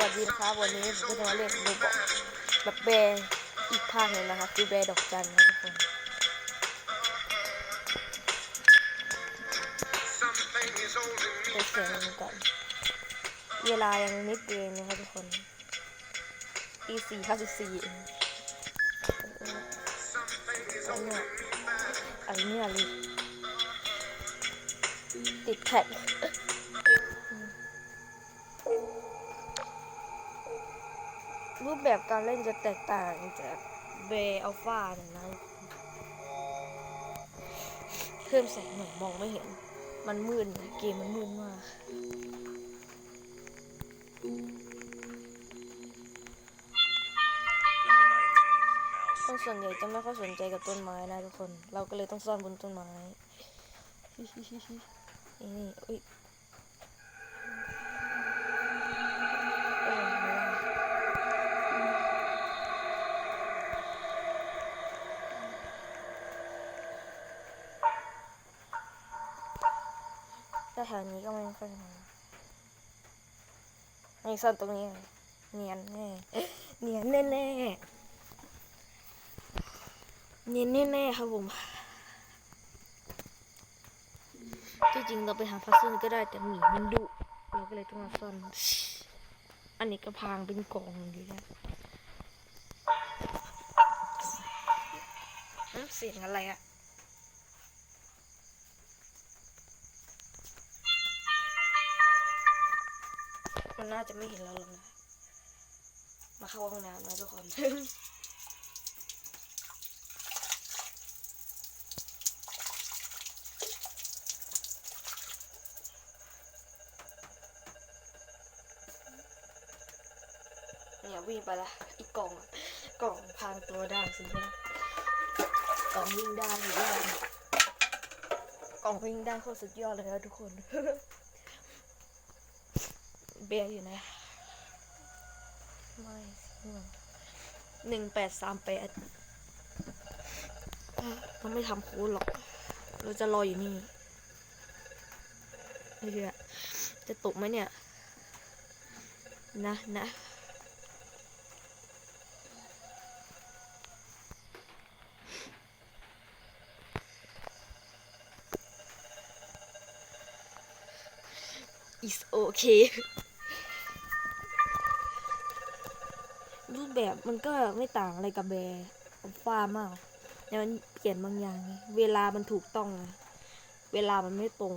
วัสดีนะครับวันนี้ผมจะมาเล่นโรบอกแบบแบร์อีกภาคหนึ่งนะครับคือแบร์ดอกจันนะทุกคนเปิดเสียงมันก่อนเวลายังนิดเดียวนะครับทุกคนตีสี่ห้าสิบสี่เองเออเนี่ยอะไรเนี่ยลิติดแท็ก รูปแบบการเล่นจะแตกต่างจากเบอัลฟาเนี่ยนะเพิ่มแสงหน่อยมองไม่เห็น มันมืดเกมมันมืดมาก คนส่วนใหญ่จะไม่ค่อยสนใจกับต้นไม้นะทุกคน เราก็เลยต้องซ่อนบนต้นไม้นี่อุ้ย แต่แถวนี้ก็ไม่ค่อยมานี่ซ่อนตรงนี้ไงเนียนแน่เนียนแน่แน่ๆเนียนแน่แน่ๆครับผมที่จริงเราไปหาพัซเซิลก็ได้แต่หมีมันดุเราก็เลยต้องมาซ่อน อันนี้ก็พางเป็นกองอยู่แล้วอื้อเสียงอะไรอะ มันน่าจะไม่เห็นเราหรอกนะ มาเข้าห้องน้ำนะทุกคนเนี่ยวิ่งไปละอีกกล่องอะกล่องพางตัวได้สิใช่ไหมกล่องวิ่งได้อยู่ได้กล่องวิ่งได้โคตรสุดยอดเลยนะทุกคน เบียร์อยู่ไหนไม่สิหนึ่งแปดสามแปดเราไม่ทำค้ดหรอก เราจะรออยู่นี่เฮ้ยจะตกไหมเนี่ย นะนะ is okay รูป แบบมันก็ไม่ต่างอะไรกับแบร์ฟ้ามากแต่มันเปลี่ยนบางอย่าง เวลามันถูกต้องไงเวลามันไม่ตรง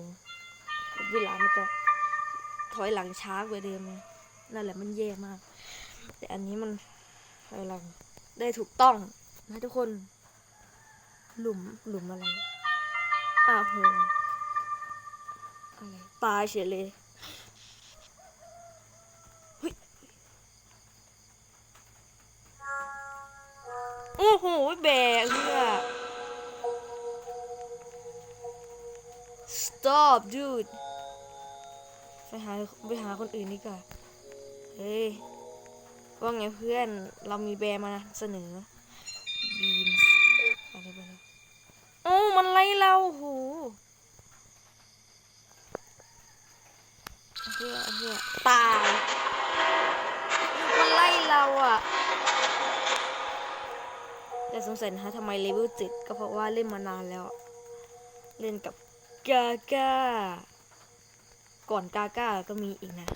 เวลามันจะถอยหลังช้ากว่าเดิมนั่นแหละมันแย่มาก แต่อันนี้มันถอยหลังได้ถูกต้องนะทุกคน หลุมหลุมอะไรอาโหอะไรตายเฉยเลย โอ้โหแบกเพื่อ stop dude ไปหาไปหาคนอื่นดีกว่าเฮ้ย ว่าไงเพื่อนเรามีแบร์มาเสนอ beans อะไรไปแล้วโอ้มันไล่เราโหเพื่อเพื่อตาย มันไล่เราอะ แต่สงสัยนะฮะทำไมเลเวลเจ็ดก็เพราะว่าเล่นมานานแล้ว เล่นกับกาก้าก่อนกาก้าก็มีอีกนะ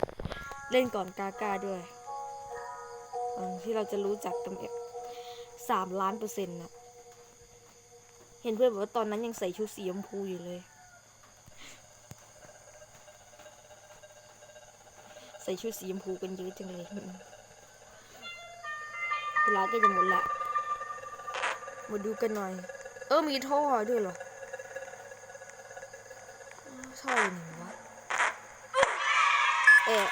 เล่นก่อนกาก้าด้วยที่เราจะรู้จักกันแบบสามล้านเปอร์เซ็นต์นะเห็นเพื่อนบอกว่าตอนนั้นยังใส่ชุดสีชมพูอยู่เลย ใส่ชุดสีชมพูกันเยอะจังเลยเวลาก็จะหมดละ มาดูกันหน่อย เออมีท่อด้วยเหรอท่ออยู่ไหนวะเอะ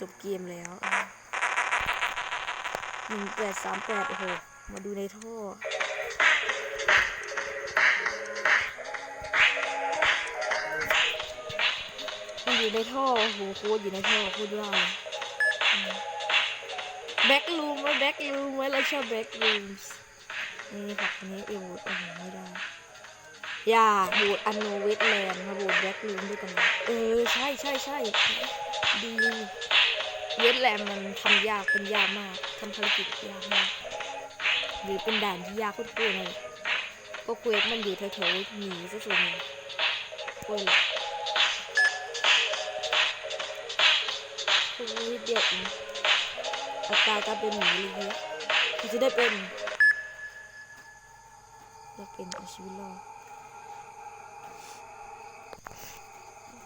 จบเกมแล้วหนึ่งแปดสามแปดโอ้โหมาดูในท่อมันอยู่ในท่อโอ้โหโคตรอยู่ในท่อโคตรว่าแบ็กลูมไว้แบ็กลูมไว้เราชอบแบ็กลูม นี่ผักอันนี้เอวโอ้โหไม่ได้ อย่าโหวตอันโนเวทแลนด์มาโหวตแบ็กลูมด้วยกัน เออ ใช่ใช่ใช่ดีเวทแลมมันทำยากเป็นยากมากทำภารกิจยากมากหรือเป็นด่านที่ยากโคตรๆเลยก็เควสมันอยู่แถวๆหนีซะส่วนใหญ่โอ้ยโอ้ยเด็ดนะอัตราการเป็นหมีเลยเยอะคือจะได้เป็น ได้เป็นเอาชีวิตรอด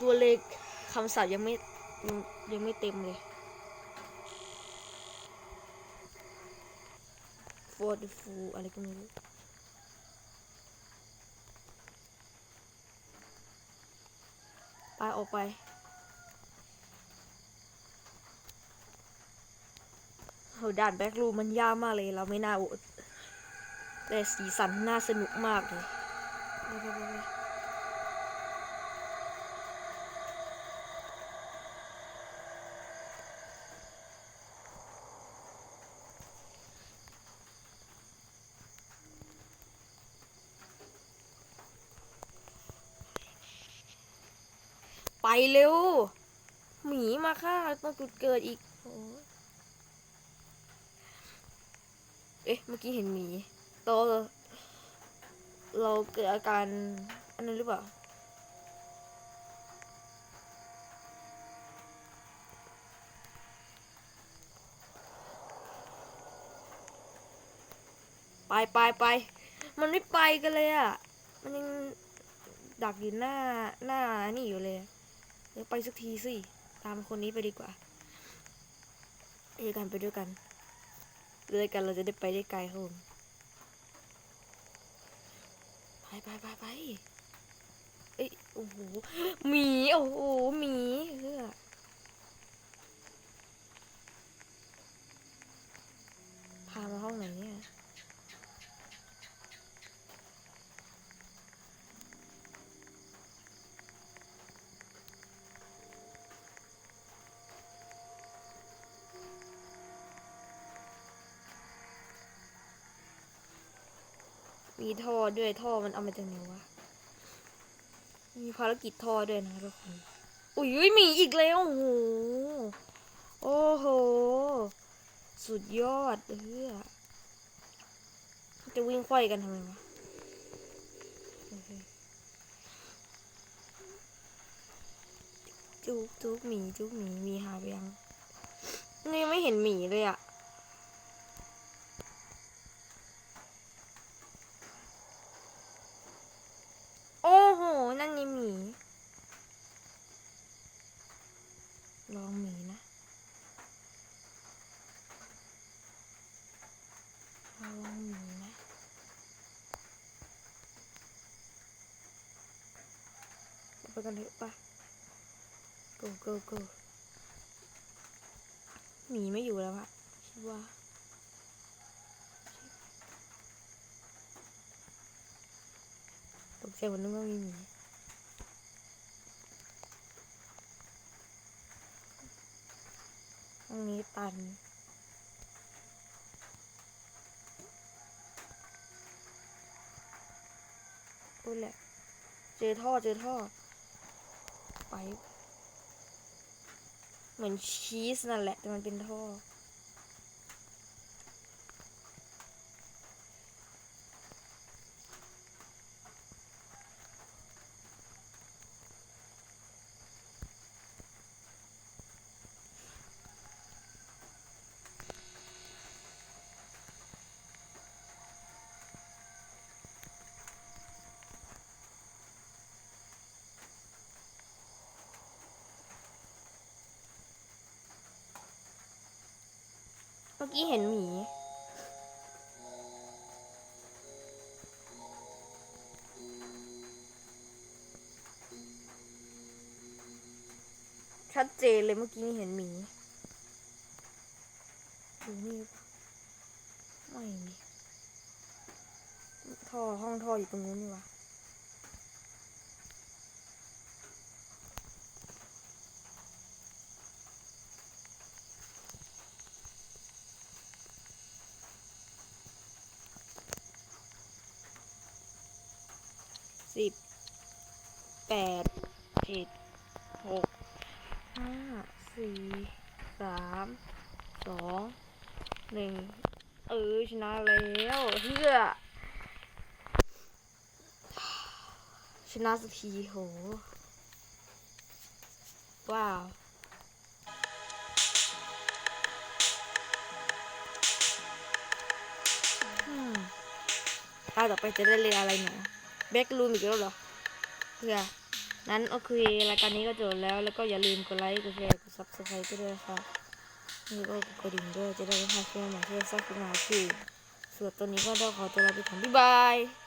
ตัวเลขคำศัพท์ยังไม่ยังยังไม่เต็มเลย for the fool อะไรก็ไม่รู้ไปออกไปโหด่านแบ็กรูมันยากมากเลยเราไม่น่าโอด แต่สีสันน่าสนุกมากเลยไปเร็ว หมีมาค่ะต้องจุดเกิดอีก เอ๊ะ เมื่อกี้เห็นหมี ต เราเกิดอาการอันนั้นหรือเปล่าไปไปไป มันไม่ไปกันเลยอะ มันยังดักอยู่หน้าหน้านี่อยู่เลยเดี๋ยวไปสักทีสิ ตามคนนี้ไปดีกว่าไปด้วกันไปด้วยกันด้วยกันเราจะได้ไปได้ไกลครับผม ไปไปไปไปเอ้ยโอ้โหหมี โอ้โหหมีเฮ้อพามาห้องไหนเนี่ย มีท่อด้วยท่อมันเอามาจากไหนวะ มีภารกิจท่อด้วยนะทุกคน อุ้ยมีอีกแล้วโอ้โห โอ้โห สุดยอดเออจะวิ่งไขว้กันทำไมวะจุกจุกหมีจุกหมีมีหาไปยังนี่ไม่เห็นหมีเลยอะ โอ้โห นั่นไงหมี ลองหมีนะ ลองหมีนะ ไป กันเถอะปะ go go go หมีไม่อยู่แล้วอะคิดว่าตกใจเหมือนนึกว่ามีหมีตรงนี้ตันโอ้ยแหละ เจอท่อ เจอท่อ ไป เหมือนชีสนั่นแหละ แต่มันเป็นท่อ กี้เห็นหมี ชัดเจนเลยเมื่อกี้นี่เห็นหมีดูนี่หรือเปล่าไม่มีท่อห้องท่ออยู่ตรงนู้นนี่วะ สิบแปดเจ็ดหกห้าสี่สามสองหนึ่งเออชนะแล้วเพื่อชนะสักทีโห ว้าวอืมตาต่อไปจะได้เรียนอะไรหนู แบ็กลูมอีกแล้วเหรอเพื่อนั้นโอเครายการนี้ก็จบแล้วแล้วก็อย่าลืมกดไลค์กดแชร์กดซับสไครต์ด้วยค่ะนี่ก็กดดิ่งด้วยจะได้ไม่พลาดเพื่อนใหม่ที่จะสร้างขึ้นมาคือส่วนตัวนี้ก็ต้องขอตัวลาไปก่อนบ๊ายบาย